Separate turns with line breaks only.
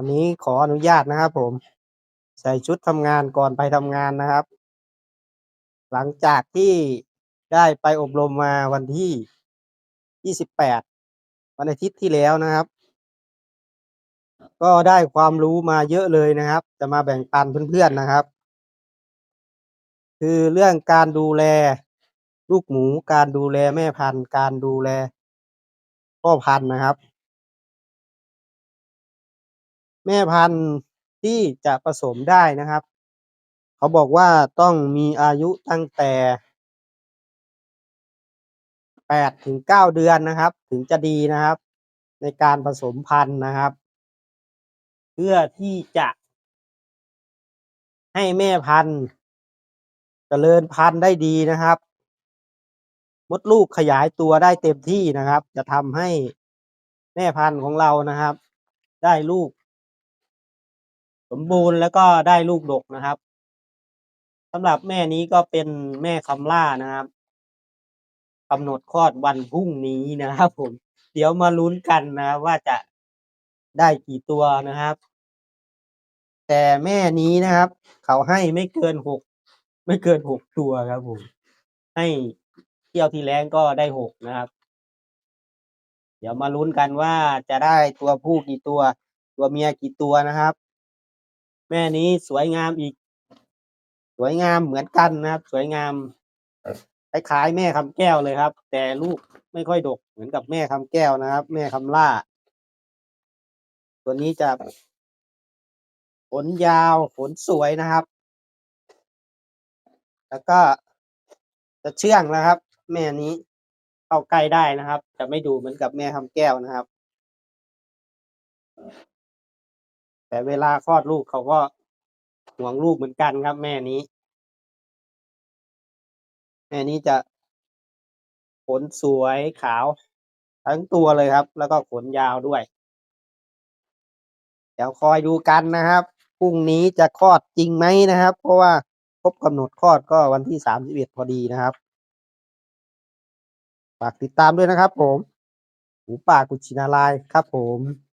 วันนี้ขออนุญาตนะครับผม ใส่ชุดทำงานก่อนไปทำงานนะครับ หลังจากที่ได้ไปอบรมมาวันที่ 28 วันอาทิตย์ที่แล้วนะครับ ก็ได้ความรู้มาเยอะเลยนะครับ จะมาแบ่งปันเพื่อนๆนะครับ คือเรื่องการดูแลลูกหมู การดูแลแม่พันธุ์ การดูแลพ่อพันธุ์นะครับ แม่พันธุ์ที่จะผสมได้นะครับ เขาบอกว่าต้องมีอายุตั้งแต่8ถึง9เดือนนะครับ ถึงจะดีนะครับ ในการผสมพันธุ์นะครับ เพื่อที่จะให้แม่พันธุ์เจริญพันธุ์ได้ดีนะครับ มดลูกขยายตัวได้เต็มที่นะครับ จะทำให้แม่พันธุ์ของเรานะครับ ได้ลูก สมบูรณ์แล้วก็ได้ลูกดกนะครับสำหรับแม่นี้ก็เป็นแม่คำล่านะครับกำหนดคลอดวันพรุ่งนี้นะครับผม เดี๋ยวมาลุ้นกันนะว่าจะได้กี่ตัวนะครับ แต่แม่นี้นะครับ เขาให้ไม่เกินหกไม่เกินหกตัวครับผม ให้เที่ยวที่แล้วก็ได้หกนะครับ เดี๋ยวมาลุ้นกันว่าจะได้ตัวผู้กี่ตัว ตัวเมียกี่ตัวนะครับ แม่นี้สวยงามอีก สวยงามเหมือนกันนะครับ สวยงามคล้ายๆแม่คำแก้วเลยครับ แต่ลูกไม่ค่อยดกเหมือนกับแม่คำแก้วนะครับ แม่คำล่า ตัวนี้จะขนยาวขนสวยนะครับ แล้วก็จะเชื่องนะครับ แม่นี้เข้าใกล้ได้นะครับ จะไม่ดูเหมือนกับแม่คำแก้วนะครับ แต่เวลาคลอดลูกเขาก็ห่วงลูกเหมือนกันครับ แม่นี้ แม่นี้จะขนสวยขาว ทั้งตัวเลยครับ แล้วก็ขนยาวด้วย เดี๋ยวคอยดูกันนะครับพรุ่งนี้จะคลอดจริงไหมนะครับ เพราะว่าครบกำหนดคลอดก็วันที่สามสิบเอ็ดพอดีนะครับฝากติดตามด้วยนะครับผมหูป่ากุชินารายครับผม